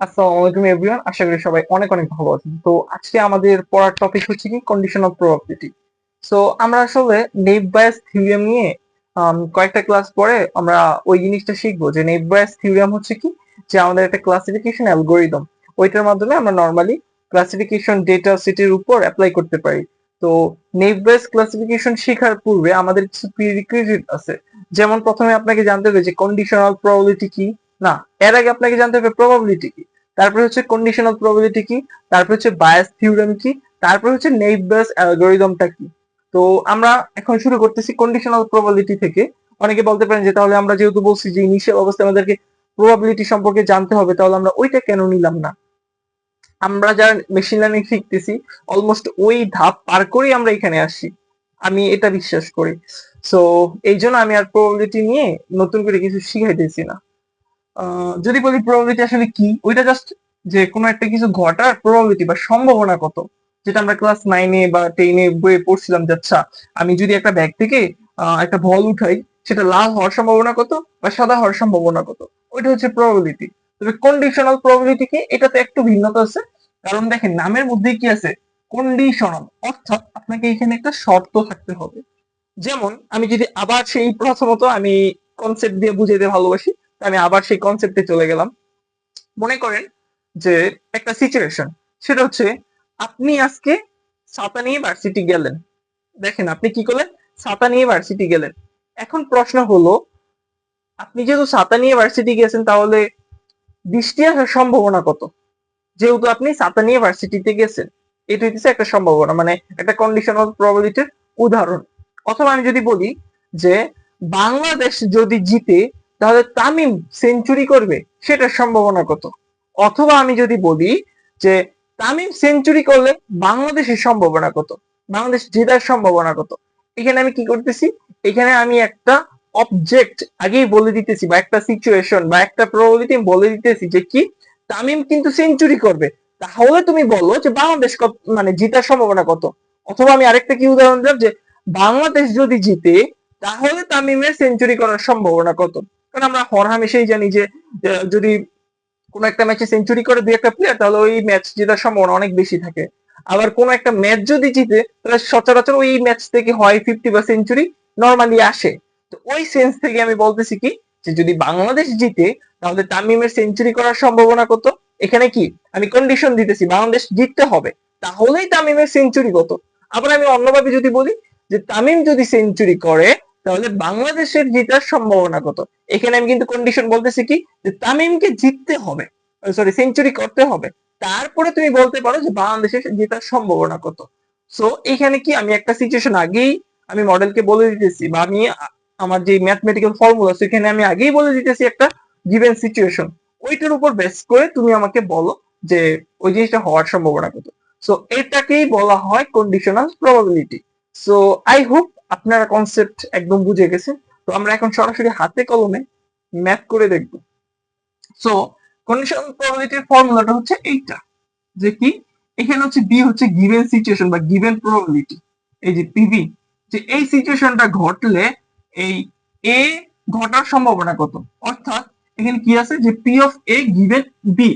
আসসালামু আলাইকুম এভরিওয়ান আশা করি সবাই অনেক অনেক ভালো আছেন। তো আজকে আমাদের পড়ার টপিক হচ্ছে কি? কন্ডিশন অফ প্রবাবিলিটি সো আমরা আসলে নেপ বায়াস থিওরিয়াম নিয়ে আম, কয়েকটা ক্লাস পরে আমরা ওই জিনিসটা শিখব যে নেপ বায়াস থিওরিয়াম হচ্ছে কি? যে আমাদের একটা ক্লাসিফিকেশন অ্যালগোরিদম ওইটার মাধ্যমে আমরা নর্মালি ক্লাসিফিকেশন ডেটা সেটের উপর অ্যাপ্লাই করতে পারি। তো নেপ বায়াস ক্লাসিফিকেশন শেখার পূর্বে আমাদের কিছু প্রিরিকুইজিট আছে। যেমন প্রথমে আপনাকে জানতে হবে যে কন্ডিশনাল প্রবাবিলিটি কি? না এর আগে আপনাকে জানতে হবে প্রবাবিলিটি কি? তারপরে হচ্ছে কন্ডিশনাল প্রবাবিলিটি কি? তারপর হচ্ছে বায়াস থিওরেম কি? তারপর হচ্ছে নেইভ বায়াস অ্যালগোরিদমটা কি? তো আমরা এখন শুরু করতেছি কন্ডিশনাল প্রবাবিলিটি থেকে। অনেকে বলতে পারেন যে তাহলে আমরা যেহেতু বলছি যে ইনিশিয়াল অবস্থায় আমাদেরকে প্রবাবিলিটি সম্পর্কে জানতে হবে, তাহলে আমরা ওইটা কেন নিলাম না? আমরা যারা মেশিন লার্নিং শিখতেছি অলমোস্ট ওই ধাপ পার করেই আমরা এখানে আসি আমি এটা বিশ্বাস করি। সো এই জন্য আমি আর প্রবাবিলিটি নিয়ে নতুন করে কিছু শিখাইতেছি না। যদি বলি প্রবাবিলিটি আসলে কি, ওইটা জাস্ট যে কোনো একটা কিছু ঘটার প্রবাবিলিটি বা সম্ভাবনা কত? যেটা আমরা ক্লাস নাইনে বা টেনে বইয়ে পড়ছিলাম যে আচ্ছা আমি যদি একটা ব্যাগ থেকে একটা বল উঠাই, সেটা লাল হওয়ার সম্ভাবনা কত বা সাদা হওয়ার সম্ভাবনা কত? ওইটা হচ্ছে প্রবাবিলিটি তবে কন্ডিশনাল প্রবাবিলিটি কি? এটাতে একটু ভিন্নতা আছে। কারণ দেখেন, নামের মধ্যে কি আছে? কন্ডিশনাল অর্থাৎ আপনাকে এখানে একটা শর্ত থাকতে হবে। যেমন, আমি যদি আবার সেই প্রথমত আমি কনসেপ্ট দিয়ে বুঝাইতে ভালোবাসি আমি আবার সেই কনসেপ্টে চলে গেলাম। মনে করেন যে একটা সিচুয়েশন সেটা হচ্ছে আপনি আজকে ছাতা নিয়ে ভার্সিটি গেলেন। দেখেন আপনি কি করলেন? ছাতা নিয়ে ভার্সিটি গেলেন। এখন প্রশ্ন হলো, আপনি যেহেতু ছাতা নিয়ে ভার্সিটি গেছেন, তাহলে বৃষ্টি আসার সম্ভাবনা কত? যেহেতু আপনি ছাতা নিয়ে ভার্সিটিতে গেছেন, এটা হচ্ছে একটা সম্ভাবনা মানে একটা কন্ডিশনাল প্রবাবিলিটির উদাহরণ। অথবা আমি যদি বলি যে, বাংলাদেশ যদি জিতে তাহলে তামিম সেঞ্চুরি করবে, সেটার সম্ভাবনা কত? অথবা আমি যদি বলি যে তামিম সেঞ্চুরি করলে বাংলাদেশের সম্ভাবনা কত? বাংলাদেশ জেতার সম্ভাবনা কত? এখানে আমি কি করতেছি? এখানে আমি একটা অবজেক্ট আগেই বলে দিতেছি বা একটা সিচুয়েশন বা একটা প্রবাবিলিটি বলে দিতেছি যে কি? তামিম কিন্তু সেঞ্চুরি করবে। তাহলে তুমি বলো যে বাংলাদেশ মানে জিতার সম্ভাবনা কত? অথবা আমি আরেকটা কি উদাহরণ দিলাম যে বাংলাদেশ যদি জিতে, তাহলে তামিমের সেঞ্চুরি করার সম্ভাবনা কত? কারণ আমরা হর হামেশাই জানি যে যদি কোন একটা ম্যাচে সেঞ্চুরি করে দুই একটা প্লেয়ার তাহলে ওই ম্যাচ জেতার সম্ভাবনা অনেক বেশি থাকে। আবার কোন একটা ম্যাচ যদি জিতে, তাহলে সচরাচর ওই ম্যাচ থেকে হয় ফিফটি বা সেঞ্চুরি নর্মালি আসে। তো ওই সেন্স থেকে আমি বলতেছি কি, যে যদি বাংলাদেশ জিতে, তাহলে তামিমের সেঞ্চুরি করার সম্ভাবনা কত? এখানে কি? আমি কন্ডিশন দিতেছি, বাংলাদেশ জিততে হবে। তাহলেই তামিমের সেঞ্চুরি কত? আবার আমি অন্যভাবে যদি বলি, যে তামিম যদি সেঞ্চুরি করে তাহলে বাংলাদেশের জিতার সম্ভাবনা কত? এখানে আমি কিন্তু কন্ডিশন বলতেছি কি? যে তামিমকে জিততে হবে সরি সেঞ্চুরি করতে হবে। তারপরে তুমি বলতে পারো যে বাংলাদেশের জেতার সম্ভাবনা কত। সো এখানে কি আমি একটা সিচুয়েশন আগেই আমি মডেলকে বলে দিতেছি, বা আমি আমার যে ম্যাথমেটিক্যাল ফর্মুলা সেখানে আমি আগেই বলে দিতেছি একটা গিভেন সিচুয়েশন ওইটার উপর বেস করে তুমি আমাকে বলো যে ওই জিনিসটা হওয়ার সম্ভাবনা কত। সো এটাকেই বলা হয় conditional probability so I hope আপনারা কনসেপ্ট একদম বুঝে গেছেন তো আমরা এখন সরাসরি হাতে কলমে ম্যাথ করে দেখব। সো কন্ডিশনাল প্রবাবিলিটির ফর্মুলাটা হচ্ছে এইটা। যে কি? এখানে হচ্ছে বি হচ্ছে গিভেন সিচুয়েশন বা গিভেন প্রবাবিলিটি এই যে পিভি যে এই সিচুয়েশনটা ঘটলে এই এ ঘটার সম্ভাবনা কত? অর্থাৎ এখানে কি আছে? যে P of A given B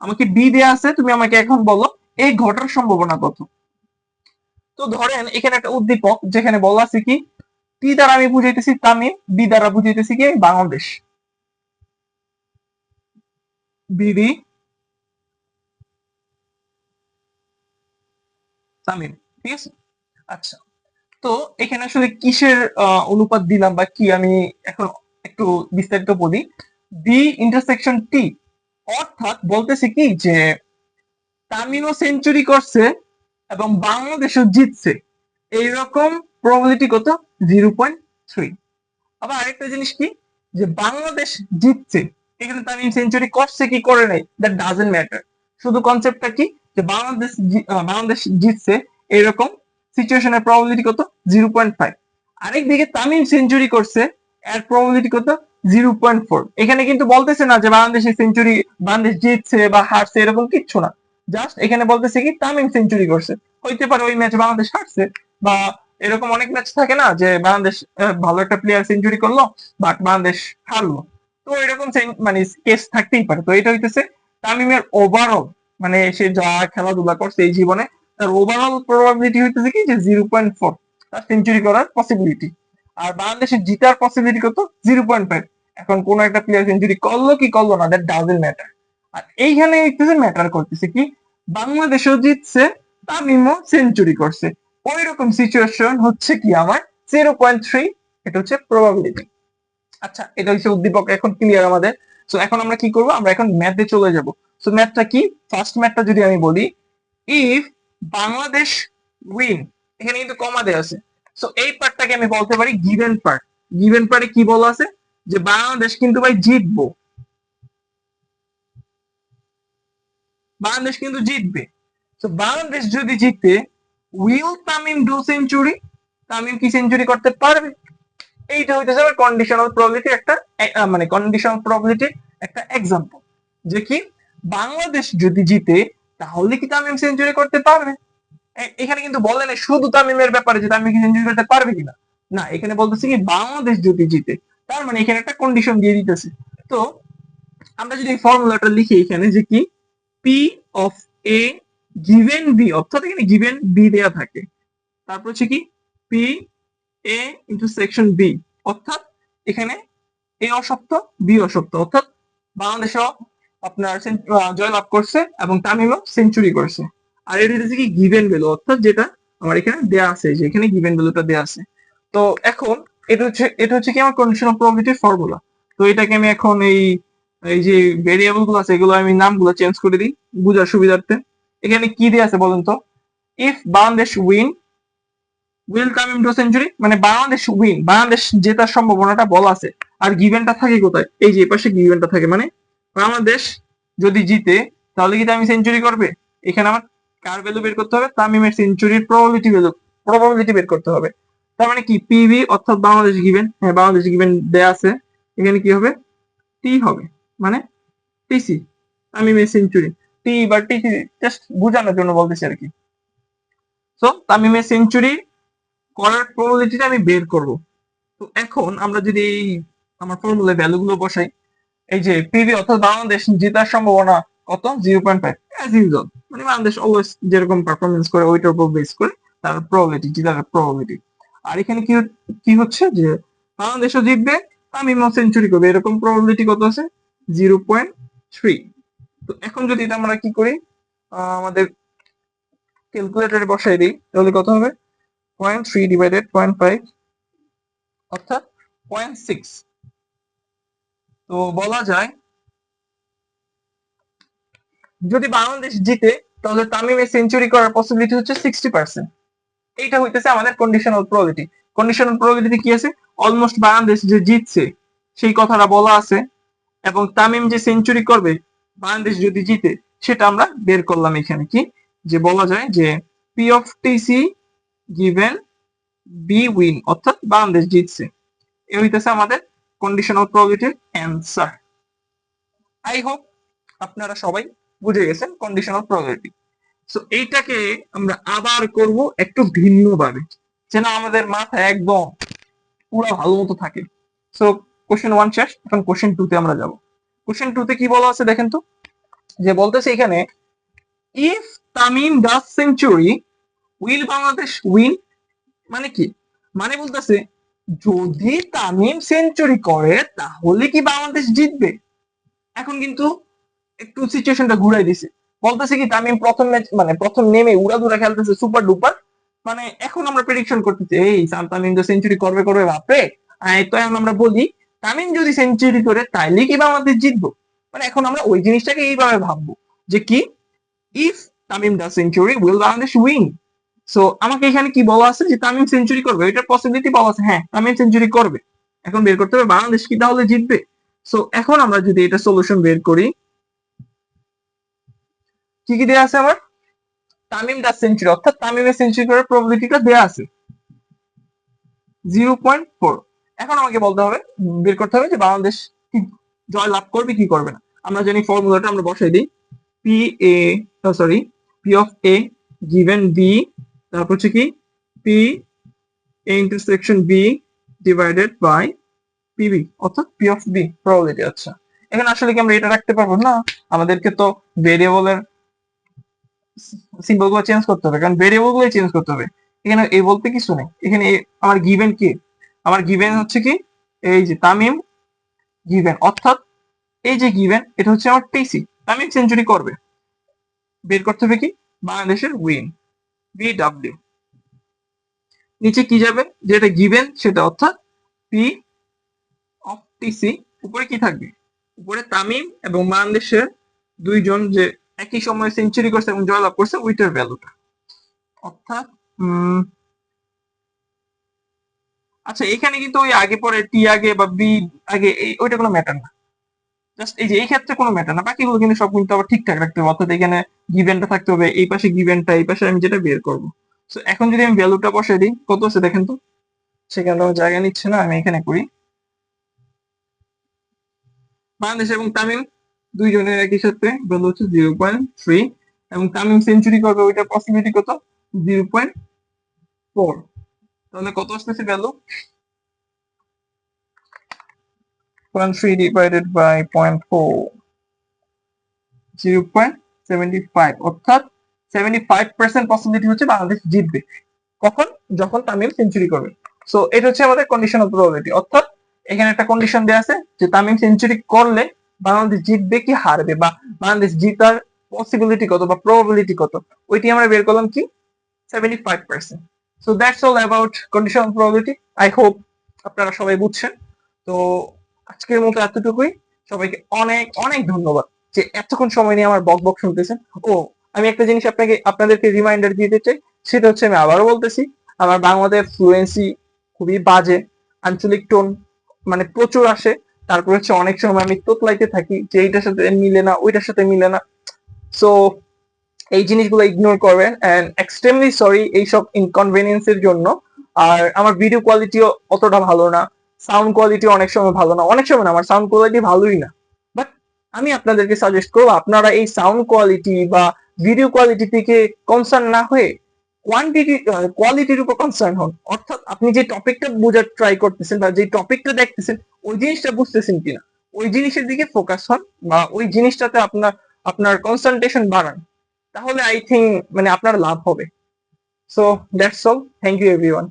আমাকে বি দেয়া আছে, তুমি আমাকে এখন বলো এ ঘটার সম্ভাবনা কত? তো ধরেন, এখানে একটা উদ্দীপক যেখানে বলা আছে কি? টি দ্বারা আমি বুঝাইতেছি তামিম বি দ্বারা বুঝাইতেছি কি? বাংলাদেশ। বিডি তামিম ঠিক আছে? আচ্ছা তো এখানে আসলে কিসের অনুপাত দিলাম বা কি আমি এখন একটু বিস্তারিত বলি? বি ইন্টারসেকশন টি, অর্থাৎ বলতেছি কি যে তামিমও সেঞ্চুরি করছে এবং বাংলাদেশও জিতছে। এইরকম প্রবাবিলিটি কত? জিরো পয়েন্ট থ্রি আবার আরেকটা জিনিস কি? যে বাংলাদেশ জিতছে, এখানে তামিম সেঞ্চুরি করছে কি করে নাই? দ্যাট ডাজেন্ট ম্যাটার শুধু কনসেপ্টটা কি? যে বাংলাদেশ বাংলাদেশ জিতছে এরকম সিচুয়েশনের প্রবাবিলিটি কত? জিরো পয়েন্ট ফাইভ আরেকদিকে তামিম সেঞ্চুরি করছে, এর প্রবাবিলিটি কত? জিরো পয়েন্ট ফোর এখানে কিন্তু বলতেছে না যে বাংলাদেশের সেঞ্চুরি বাংলাদেশ জিতছে বা হারছে, এরকম কিচ্ছু না। জাস্ট এখানে বলতেছে কি তামিম সেঞ্চুরি করছে। হইতে পারে ওই ম্যাচ বাংলাদেশ হারছে, বা এরকম অনেক ম্যাচ থাকে না যে বাংলাদেশ ভালো একটা প্লেয়ার সেঞ্চুরি করল বাট বাংলাদেশ হারলো। তো এরকম মানে কেস থাকতেই পারে। তো এটা হইতেছে তামিমের ওভারঅল মানে সে যা খেলাধুলা করছে এই জীবনে, তার ওভারঅল প্রবাবিলিটি হইতেছে কি যে জিরো পয়েন্ট ফোর তার সেঞ্চুরি করার পসিবিলিটি আর বাংলাদেশের জিতার পসিবিলিটি কত? জিরো পয়েন্ট ফাইভ এখন কোন একটা প্লেয়ার সেঞ্চুরি করল কি করল না দ্যাট ডাজেন্ট ম্যাটার আর এইখানে হইতেছে ম্যাটার করতেছে কি বাংলাদেশও জিতছে, তামিমও সেঞ্চুরি করছে। ওই রকম সিচুয়েশন হচ্ছে কি আমার? জিরো পয়েন্ট থ্রি এটা হচ্ছে প্রবাবিলিটি আচ্ছা এটা হচ্ছে উদ্দীপক, এখন ক্লিয়ার আমাদের। সো এখন আমরা কি করব? আমরা এখন ম্যাথে চলে যাব। সো ম্যাথটা কি? ফার্স্ট ম্যাথটা যদি আমি বলি ইফ বাংলাদেশ উইন এখানে কিন্তু কমা দেওয়া আছে। সো এই পার্টটাকে আমি বলতে পারি গিভেন পার্ট গিভেন পার্টে কি বলা আছে? যে বাংলাদেশ কিন্তু ভাই জিতবো। বাংলাদেশ কিন্তু জিতবে। তো বাংলাদেশ যদি জিতে will Tamim do century Tamim কি সেঞ্চুরি করতে পারবে? এইটা হইতেছে আমার কন্ডিশনাল প্রবাবিলিটি একটা মানে কন্ডিশনাল প্রবাবিলিটি একটা এক্সাম্পল যে কি, বাংলাদেশ যদি জিতে, তাহলে কি তামিম সেঞ্চুরি করতে পারবে? এখানে কিন্তু বলে না শুধু তামিমের ব্যাপারে যে তামিম কি সেঞ্চুরি করতে পারবে কিনা। না, এখানে বলতেছে কি বাংলাদেশ যদি জিতে, তার মানে এখানে একটা কন্ডিশন দিয়ে দিতেছে। তো, আমরা যদি ফর্মুলাটা লিখি এখানে যে কি P of A given B অর্থাৎ এখানে গিভেন বি দেয়া থাকে। তারপর হচ্ছে কি? P A into section B অর্থাৎ এখানে এ অসত্য বি অসত্য অর্থাৎ বাংলাদেশও আপনার আহ, জয়লাভ করছে এবং তামিমও সেঞ্চুরি করছে। আর এটা হচ্ছে কি গিভেন ভ্যালু অর্থাৎ যেটা আমার এখানে দেয়া আছে যে এখানে গিভেন ভ্যালুটা দেয়া আছে। তো এখন এটা হচ্ছে এটা হচ্ছে কি আমার কন্ডিশন অফ প্রবাবিলিটির ফর্মুলা তো এটাকে আমি এখন এই এই যে ভেরিয়েবলগুলো আছে, এগুলো আমি নামগুলো চেঞ্জ করে দিই, বুঝার সুবিধার্থে। এখানে কি দেয়া আছে বলুন তো? If Bangladesh win will Tamim to century মানে বাংলাদেশ উইন বাংলাদেশ জেতার সম্ভাবনাটা বলা আছে। আর গিভেনটা থাকে কোথায়? এই যে পাশে গিভেনটা থাকে মানে বাংলাদেশ যদি জিতে, তাহলে কি তামিম সেঞ্চুরি করবে? এখানে আমার কার ভ্যালু বের করতে হবে? তামিমের সেঞ্চুরির প্রবাবিলিটি ভ্যালু প্রবাবিলিটি বের করতে হবে। তার মানে কি? পিভি অর্থাৎ বাংলাদেশ গিভেন হ্যাঁ বাংলাদেশ গিভেন দেয়া আছে। এখানে কি হবে? টি হবে। মানে টিসি তামিমের সেঞ্চুরি। টি বা টিসি জাস্ট বোঝানোর জন্য বলতেছি আর কি। সো তামিমের সেঞ্চুরি করার প্রবাবিলিটিটা আমি বের করব। তো এখন আমরা যদি এই আমার ফর্মুলায় ভ্যালুগুলো বসাই, এই যে পিভি অর্থাৎ বাংলাদেশ জেতার সম্ভাবনা কত? Zero point five as usual মানে বাংলাদেশ অলওয়েজ যেরকম পারফরমেন্স করে, ওইটার উপর বেস করে তার প্রবাবিলিটি জেতার প্রবাবিলিটি আর এখানে কি কি হচ্ছে যে বাংলাদেশও জিতবে, তামিমও সেঞ্চুরি করবে। এরকম প্রবাবিলিটি কত আছে? Zero point three. তো এখন যদি এটা আমরা কি করি আমাদের ক্যালকুলেটরে বসাই দিই, তাহলে কত হবে? Point three divided point five অর্থাৎ পয়েন্ট সিক্স তো বলা যায়, যদি বাংলাদেশ জিতে, তাহলে তামিমের সেঞ্চুরি করার পসিবিলিটি হচ্ছে সিক্সটি পার্সেন্ট এইটা হইতেছে আমাদের কন্ডিশনাল প্রবাবিলিটি কন্ডিশনাল প্রবাবিলিটি কি আছে? অলমোস্ট বাংলাদেশ যে জিতছে, সেই কথাটা বলা আছে। এবং তামিম যে সেঞ্চুরি করবে, বাংলাদেশ যদি জিতে, সেটা আমরা বের করলাম এখানে কি? যে বলা যায় যে P of T C given B win অর্থাৎ বাংলাদেশ জিতছে। এ হইতেছে আমাদের কন্ডিশনাল প্রবাবিলিটির অ্যান্সার আই হোপ আপনারা সবাই বুঝে গেছেন কন্ডিশনাল প্রবাবিলিটি সো এইটাকে আমরা আবার করব একটু ভিন্নভাবে। যেন আমাদের মাথা একদম পুরো ভালো মতো থাকে। সো কোশ্চেন ওয়ান শেষ, এখন কোশ্চেন টু তে আমরা যাব। কোশ্চেন টু তে কি বলা আছে দেখেন তো? যে বলতেছে এখানে if Tamim does century will Bangladesh win মানে কি? মানে বলতেছে, যদি তামিম সেঞ্চুরি করে, তাহলে কি বাংলাদেশ জিতবে? এখন কিন্তু একটু সিচুয়েশনটা ঘুরাই দিছে। বলতেছে কি তামিম প্রথম ম্যাচ মানে প্রথম নেমে উড়াধুরা খেলতেছে সুপার ডুপার মানে এখন আমরা প্রেডিকশন করতেছি, এই তামিম তো সেঞ্চুরি করবে করবে, বাপরে! তো এখন আমরা বলি তামিম যদি সেঞ্চুরি করে তাইলে কি আমাদের জিতবো? মানে এখন আমরা ওই জিনিসটাকে এইভাবে ভাববো যে কি? If Tamim the century will Bangladesh win so আমাকে এখানে কি বলা আছে যে তামিম সেঞ্চুরি করবে? এটার পসিবিলিটি বলা আছে। হ্যাঁ তামিম সেঞ্চুরি করবে। এখন বের করতে হবে বাংলাদেশ কি তাহলে জিতবে? সো এখন আমরা যদি এটা সলিউশন বের করি, কি কি দেয়া আছে আমার? তামিম দা সেঞ্চুরি অর্থাৎ তামিমের সেঞ্চুরি করার প্রবাবিলিটিটা দেয়া আছে। জিরো পয়েন্ট ফোর এখন আমাকে বলতে হবে, বের করতে হবে যে বাংলাদেশ কি জয় লাভ করবে, কি করবে না। আমরা জানি ফর্মুলাটা আমরা বসাই দিই। P A sorry P of A given B তারপর হচ্ছে কি P A intersection B divided by P B অর্থাৎ পি অফ বি প্রবাবিলিটি আচ্ছা এখানে আসলে কি আমরা এটা রাখতে পারব? না, আমাদেরকে তো ভেরিয়েবলের সিম্বলগুলো চেঞ্জ করতে হবে, কারণ ভেরিয়েবলগুলো চেঞ্জ করতে হবে। এখানে এই বলতে কিছু নেই। এখানে এ- আমার গিভেন কি? আমার গিভেন হচ্ছে কি? এই যে তামিম গিভেন অর্থাৎ এই যে গিভেন এটা হচ্ছে আমার টিসি তামিম সেঞ্চুরি করবে, বের করতে হবে কি? বাংলাদেশের উইন বি ডাব্লিউ নিচে কি যাবে? যেটা গিভেন সেটা অর্থাৎ পি অফ টিসি উপরে কি থাকবে? উপরে তামিম এবং বাংলাদেশের দুইজন যে একই সময়ে সেঞ্চুরি করছে এবং জয়লাভ করছে উইটার ভ্যালুটা অর্থাৎ আচ্ছা এখানে কিন্তু ওই আগে পরে টি আগে বা বি আগে ওইটা কোনো ম্যাটার না। জাস্ট এই যে এই ক্ষেত্রে কোনো ম্যাটার না। বাকিগুলো কিন্তু সব কিন্তু আবার ঠিকঠাক রাখতে হবে। অর্থাৎ এখানে গিভেনটা থাকতে হবে, এই পাশে গিভেনটা এই পাশে আমি যেটা বের করব। তো এখন যদি আমি ভ্যালুটা বসাই দিই, কত আছে দেখেন তো? সেখানে জায়গা নিচ্ছে না, আমি এখানে করি। বাংলাদেশ এবং তামিম দুইজনের একই সাথে ভ্যালু হচ্ছে জিরো পয়েন্ট থ্রি এবং তামিম সেঞ্চুরি করবে ওইটা পসিবিলিটি কত? জিরো পয়েন্ট ফোর তাহলে কত আসতেছে value point three divided by point four zero point seventy five অর্থাৎ সেভেন্টি ফাইভ পার্সেন্ট পসিবিলিটি হচ্ছে বাংলাদেশ জিতবে। কখন? যখন তামিম সেঞ্চুরি করবে। সো এটা হচ্ছে আমাদের কন্ডিশনাল প্রবাবিলিটি অর্থাৎ এখানে একটা কন্ডিশন দেওয়া আছে যে তামিম সেঞ্চুরি করলে বাংলাদেশ জিতবে কি হারবে, বা বাংলাদেশ জিতার পসিবিলিটি কত বা প্রবাবিলিটি কত? ওইটি আমরা বের করলাম কি? Seventy five percent so that's all about conditional probability I hope আপনারা সবাই বুঝছেন। তো আজকের মতো এতটুকুই। সবাইকে অনেক অনেক ধন্যবাদ যে এতক্ষণ সময় নিয়ে আমার বক বক শুনতেছেন। ও, আমি একটা জিনিস আপনাকে, আপনাদেরকে রিমাইন্ডার দিতে চাই, সেটা হচ্ছে আমি আবারও বলতেছি, আমার বাংলাদেশ ফ্লুয়েন্সি খুবই বাজে, আঞ্চলিক টোন মানে প্রচুর আসে। তারপর হচ্ছে অনেক সময় আমি তোতলাইতে থাকি যে এইটার সাথে মিলে না, ওইটার সাথে মিলে না। সো এই জিনিসগুলো ইগনোর করবেন এন্ড এক্সট্রিমলি সরি এইসব ইনকনভেনিয়েন্স এর জন্য। আর আমার ভিডিও কোয়ালিটিও অতটা ভালো না সাউন্ড কোয়ালিটি অনেক সময় ভালো না। অনেক সময় না, আমার সাউন্ড কোয়ালিটি ভালোই না। বাট আমি আপনাদেরকে সাজেস্ট করব, আপনারা এই সাউন্ড কোয়ালিটি বা ভিডিও কোয়ালিটি থেকে কনসার্ন না হয়ে কোয়ান্টিটি কোয়ালিটির উপর কনসার্ন হন। অর্থাৎ আপনি যে টপিকটা বোঝার ট্রাই করতেছেন বা যে টপিকটা দেখতেছেন, ওই জিনিসটা বুঝতেছেন কিনা? ওই জিনিসের দিকে ফোকাস হন বা ওই জিনিসটাতে আপনার আপনার কনসেন্ট্রেশন বাড়ান। তাহলে আই থিঙ্ক মানে আপনার লাভ হবে। So that's all thank you everyone